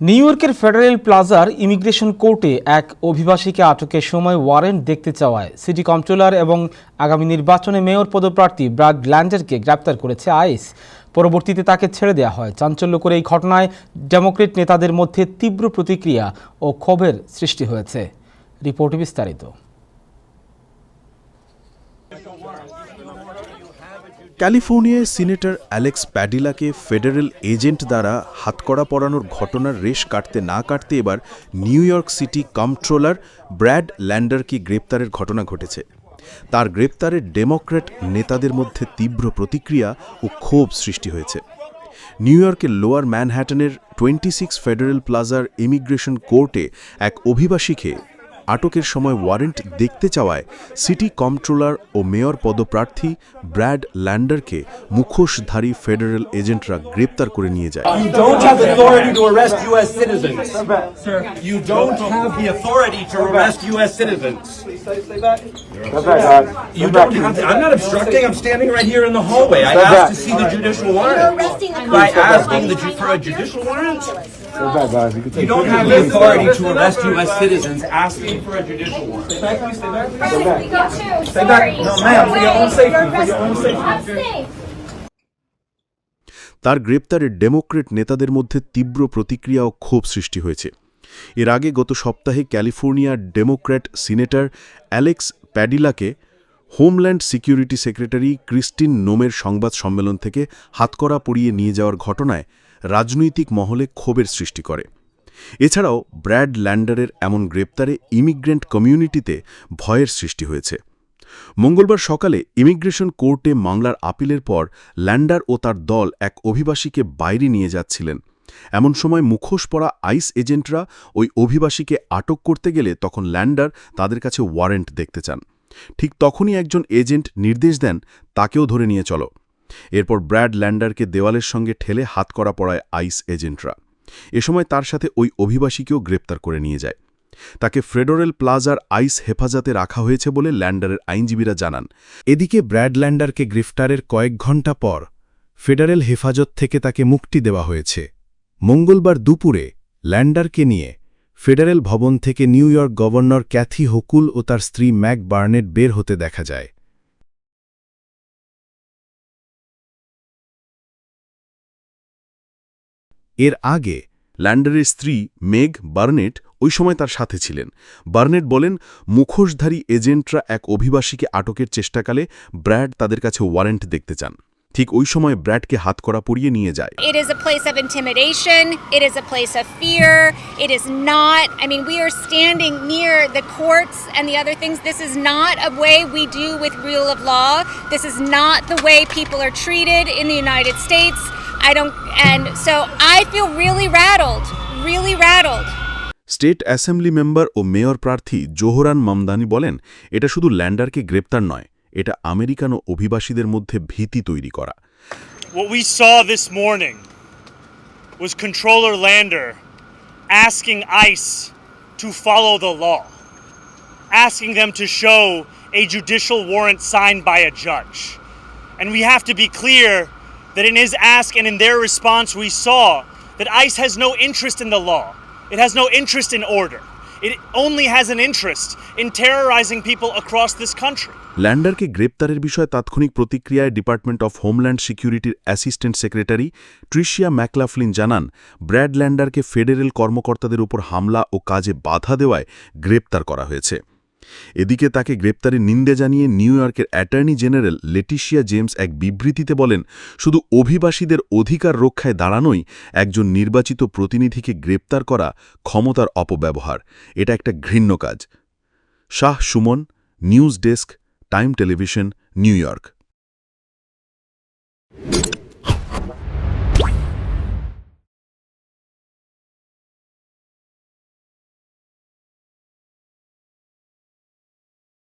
New ইয়র্কের federal প্লাজার immigration কোর্টে এক অভিবাসীকে আটকের সময় ওয়ারেন্ট দেখতে চাওয়ায় সিটি কন্ট্রোলার এবং আগামী নির্বাচনে মেয়র পদপ্রার্থী ব্রাড ল্যান্ডারকে গ্রেপ্তার করেছে আইস পরবর্তীতে তাকে ছেড়ে দেওয়া হয়। চাঞ্চল্য করে এই ঘটনায় ডেমোক্রেট নেতাদের মধ্যে তীব্র প্রতিক্রিয়া ও ক্ষোভের সৃষ্টি হয়েছে। রিপোর্ট বিস্তারিত। ক্যালিফোর্নিয়ায় সিনেটর অ্যালেক্স প্যাডিলাকে ফেডারেল এজেন্ট দ্বারা হাতকড়া পরানোর ঘটনার রেশ কাটতে না কাটতে এবার New York City controller Brad ল্যান্ডারকে গ্রেপ্তারের ঘটনা ঘটেছে। তার গ্রেপ্তারে ডেমোক্র্যাট নেতাদের মধ্যে তীব্র প্রতিক্রিয়া ও ক্ষোভ সৃষ্টি হয়েছে। নিউ ইয়র্কের লোয়ার ম্যানহ্যাটনের টোয়েন্টি সিক্স ফেডারেল প্লাজার ইমিগ্রেশন কোর্টে এক অভিবাসীকে আটকের সময় ওয়ারেন্ট দেখতে চাওয়ায় সিটি কন্ট্রোলার ও মেয়র পদপ্রার্থী ব্র্যাড ল্যান্ডারকে মুখোশধারী ফেডারেল এজেন্টরা গ্রেপ্তার করে নিয়ে যায়। The. Citizens. You don't have the authority to arrest U.S. citizens. You asking for a judicial warrant. Ridiculous. You don't have the authority to arrest U.S. citizens asking for a judicial warrant. We got you. Stay back. Sorry. No, ma'am, for your own safety, for your own safety. I'm safe. তার গ্রেপ্তারে Democrat নেতাদের মধ্যে তীব্র প্রতিক্রিয়া ও ক্ষোভ সৃষ্টি হয়েছে এর আগে গত সপ্তাহে ক্যালিফোর্নিয়ার ডেমোক্র্যাট সিনেটর অ্যালেক্স প্যাডিলাকে হোমল্যান্ড সিকিউরিটি সেক্রেটারি ক্রিস্টিন নোমের সংবাদ সম্মেলন থেকে হাতকড়া পরিয়ে নিয়ে যাওয়ার ঘটনায় রাজনৈতিক মহলে ক্ষোভের সৃষ্টি করে। এছাড়াও ব্র্যাড ল্যান্ডারের এমন গ্রেপ্তারে ইমিগ্রেন্ট কমিউনিটিতে ভয়ের সৃষ্টি হয়েছে। মঙ্গলবার সকালে ইমিগ্রেশন কোর্টে মামলার আপিলের পর ল্যান্ডার ও তার দল এক অভিবাসীকে বাইরে নিয়ে যাচ্ছিলেন। এমন সময় মুখোশ পরা আইস এজেন্টরা ওই অভিবাসীকে আটক করতে গেলে তখন ল্যান্ডার তাদের কাছে ওয়ারেন্ট দেখতে চান। ঠিক তখনই একজন এজেন্ট নির্দেশ দেন, তাকেও ধরে নিয়ে চলো। এরপর ব্র্যাড ল্যান্ডারকে দেওয়ালের সঙ্গে ঠেলে হাত করা পড়ায় আইস এজেন্টরা। এ সময় তার সাথে ওই অভিবাসীকেও গ্রেপ্তার করে নিয়ে যায়। তাকে ফেডারেল প্লাজার আইস হেফাজতে রাখা হয়েছে বলে ল্যান্ডারের আইনজীবীরা জানান। এদিকে ব্র্যাড ল্যান্ডারকে গ্রেফতারের কয়েক ঘণ্টা পর ফেডারেল হেফাজত থেকে তাকে মুক্তি দেওয়া হয়েছে। মঙ্গলবার দুপুরে ল্যান্ডারকে নিয়ে ফেডারেল ভবন থেকে New York governor Kathy Hochul ও তার স্ত্রী ম্যাক বার্নেট বের হতে দেখা যায়। এর আগে ল্যান্ডারের স্ত্রী মেঘ বার্নেট ওই সময় তার সাথে ছিলেন। বার্নেট বলেন, মুখোশধারী এজেন্টরা এক অভিবাসীকে আটকের চেষ্টাকালে ব্র্যাড তাদের কাছে ওয়ারেন্ট দেখতে চান। ঠিক ওই সময় ব্র্যাডকে হাত করা পড়িয়ে নিয়ে যায়। It is a place of intimidation it is a place of fear it is things this is not a way we do with rule of law this is not the way people are treated in the United I don't, and so I feel really rattled, really rattled. State assembly member O mayor প্রার্থী জোহরান মামদানি বলেন এটা শুধু ল্যান্ডারকে গ্রেপ্তার নয় এটা American ও অভিবাসীদের মধ্যে ভীতি তৈরি করা What we saw this morning was Controller Lander asking ICE to follow the law, asking them to show a judicial warrant signed by a judge. And we have to be clear that in his ask and in their response, we saw that ICE has no interest in the law, it has no interest in order. It only has an interest in terrorizing people across this country. ল্যান্ডারকে গ্রেপ্তারের বিষয়ে তাৎক্ষণিক প্রতিক্রিয়ায় department of homeland সিকিউরিটির assistant secretary Tricia McLaughlin জানান Brad ল্যান্ডারকে federal কর্মকর্তাদের উপর হামলা ও কাজে বাধা দেওয়ায় গ্রেপ্তার করা হয়েছে এদিকে তাকে গ্রেপ্তারের নিন্দে জানিয়ে নিউ ইয়র্কের অ্যাটর্নি জেনারেল লেটিশিয়া জেমস এক বিবৃতিতে বলেন, শুধু অভিবাসীদের অধিকার রক্ষায় দাঁড়ানোই একজন নির্বাচিত প্রতিনিধিকে গ্রেপ্তার করা ক্ষমতার অপব্যবহার। এটা একটা ঘৃণ্য কাজ। Shah Suman, news desk, Time Television, New York.